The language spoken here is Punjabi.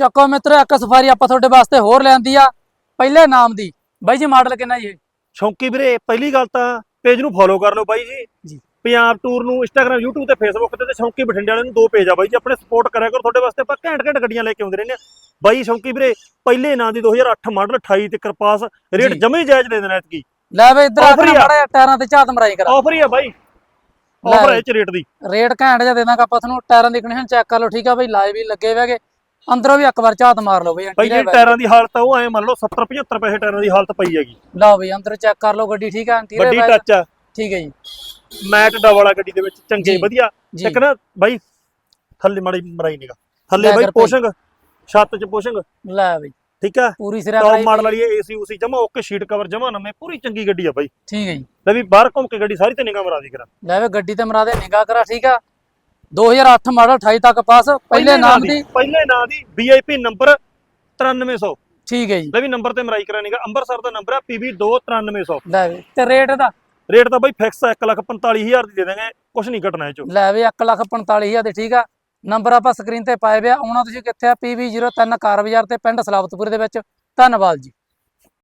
ਚੱਕੋ ਮਿੱਤਰੋ ਇੱਕ ਸਫਾਰੀ ਆਪਾਂ ਤੁਹਾਡੇ ਵਾਸਤੇ ਹੋਰ ਲੈਂਦੀ ਆ ਪਹਿਲੇ ਨਾਮ ਦੀ ਬਾਈ ਜੀ ਮਾਡਲ ਕਿੰਨਾ ਜੀ ਇਹ? ਸ਼ੌਂਕੀ ਵੀਰੇ ਪਹਿਲੀ ਗੱਲ ਤਾਂ ਪੇਜ ਨੂੰ ਫੋਲੋ ਕਰ ਲਓ ਬਾਈ ਜੀ ਜੀ। ਪੰਜਾਬ ਟੂਰ ਨੂੰ ਇੰਸਟਾਗ੍ਰam YouTube ਤੇ Facebook ਤੇ ਤੇ ਸ਼ੌਂਕੀ ਬਠਿੰਡੇ ਵਾਲੇ ਨੂੰ ਦੋ ਪੇਜ ਆ ਬਾਈ ਜੀ ਆਪਣੇ ਸਪੋਰਟ ਕਰਿਆ ਕਰੋ ਤੁਹਾਡੇ ਵਾਸਤੇ ਆਪਾਂ ਘੈਂਟ ਘੈਂਟ ਗੱਡੀਆਂ ਲੈ ਕੇ ਆਉਂਦੇ ਰਹਿੰਦੇ ਆ ਬਾਈ ਸ਼ੌਂਕੀ ਵੀਰੇ ਪਹਿਲੇ ਨਾਂ ਦੀ 2008 ਮਾਡਲ 28 ਤੇ ਕਰਪਾਸ ਰੇਟ। ਜਮੇ ਜਾਇਜ਼ ਦੇ ਦੇਣਾ ਐਤਕੀ ਲੈ ਵੇ ਇੱਧਰ ਆ। ਮਾੜਾ ਜਿਹਾ ਟਾਇਰਾਂ ਤੇ ਝਾਤ ਮਰਾਈ ਕਰਾ ਆਫਰ ਹੀ ਆ ਬਾਈ ਆਫਰ ਬਈ। ਹੈ ਚ ਰੇਟ ਦੀ ਰੇਟ ਘੈਂਟ ਜਿਹਾ ਦੇ ਦਾਂਗਾ ਆਪਾਂ ਤੁਹਾਨੂੰ ਟਾਇਰਾਂ ਦੀ ਕੰਡੀਸ਼ਨ ਚੈੱਕ ਕਰ ਲਓ ਠੀਕ ਆ ਬਈ ਲਾਈਵ ਵੀ ਲੱਗੇ ਹੋਏਗੇ ਅੰਦਰੋਂ ਵੀ ਇੱਕ ਵਾਰ ਝਾਤ ਮਾਰ ਲਓ ਬਈ ਬਾਈ ਬਾਈ। ਟਾਇਰਾਂ ਦੀ ਹਾਲਤ ਆ ਉਹ ਐ ਮੰਨ ਲਓ 70 75 ਪੈਸੇ ਟਾਇਰਾਂ ਦੀ ਹਾਲਤ ਪਈ ਹੈਗੀ। ਲਓ ਬਈ ਅੰਦਰ ਚੈੱਕ ਕਰ ਲਓ ਗੱਡੀ ਠੀਕ ਆ ਇੰਟੀਰੀਅਰ ਵੱਡੀ ਬਾਈ ਟੱਚ ਆ। ਠੀਕ ਹੈ ਜੀ। ਮੈਟ ਡਬਲ ਵਾਲਾ ਗੱਡੀ ਦੇ ਵਿੱਚ ਚੰਗੇ ਜੀ। ਵਧੀਆ। ਜੀ। ਇੱਕ ਨਾ ਬਾਈ ਥੱਲੇ ਮਾੜੀ ਮਰਾਈ ਨੀਗਾ। ਥੱਲੇ ਬਾਈ। ਪੋਸ਼ੰਗ ਛੱਤ 'ਚ ਪੋਸ਼ੰਗ। ਲੈ ਬਈ। ਠੀਕ ਆ? ਪੂਰੀ ਸਿਰਾ ਟੌਪ ਮਾਡਲ ਬਈ। ਵਾਲੀ ਏਸੀ ਉਸੀ ਜਮਾ ਓਕੇ ਸ਼ੀਟ ਕਵਰ ਜਮਾ ਨਵੇਂ ਪੂਰੀ ਚੰਗੀ ਗੱਡੀ ਆ ਬਾਈ। ਠੀਕ ਹੈ ਜੀ। ਲੈ ਵੀ ਬਾਹਰ ਘੁੰਮ ਕੇ ਗੱਡੀ ਸਾਰੀ ਤੇ ਨਿਗਾਹ ਮਰਾ ਦੀ ਕਰਾਂ। ਲੈ ਵੇ ਗੱਡੀ ਤੇ ਮਰਾ ਦੇ ਨਿਗਾਹ ਕਰਾ ਠੀਕ ਆ? 2008 ਮਾਡਲ 28 ਤੱਕ ਪਾਸ ਪਹਿਲੇ ਨਾਮ ਦੀ ਪਹਿਲੇ ਨਾਂ ਦੀ VIP ਨੰਬਰ 9300 ਠੀਕ ਹੈ ਜੀ। ਲੈ ਵੀ ਨੰਬਰ ਤੇ ਮਰਾਈ ਕਰਾਂਗਾ ਅੰਮ੍ਰਿਤਸਰ ਦਾ ਨੰਬਰ ਆ PB2 9300 ਲੈ ਵੇ ਤੇ ਰੇਟ ਦਾ? ਰੇਟ ਤਾਂ ਬਾਈ ਫਿਕਸ ਆ 145000 ਦੀ ਦੇ ਦਾਂਗੇ ਕੁਝ ਨਹੀਂ ਘਟਣਾ ਇਹ ਚੋਂ। ਲੈ ਵੇ 145000 ਦੇ ਠੀਕ ਆ। ਨੰਬਰ ਆਪਾਂ ਸਕਰੀਨ ਤੇ ਪਾਏ ਪਿਆ ਆਉਣਾ ਤੁਸੀਂ ਕਿੱਥੇ ਆ? PV03 ਕਾਰ ਬਾਜ਼ਾਰ ਤੇ ਪਿੰਡ ਸਲਾਬਤਪੁਰ ਦੇ ਵਿੱਚ। ਧੰਨਵਾਦ ਜੀ।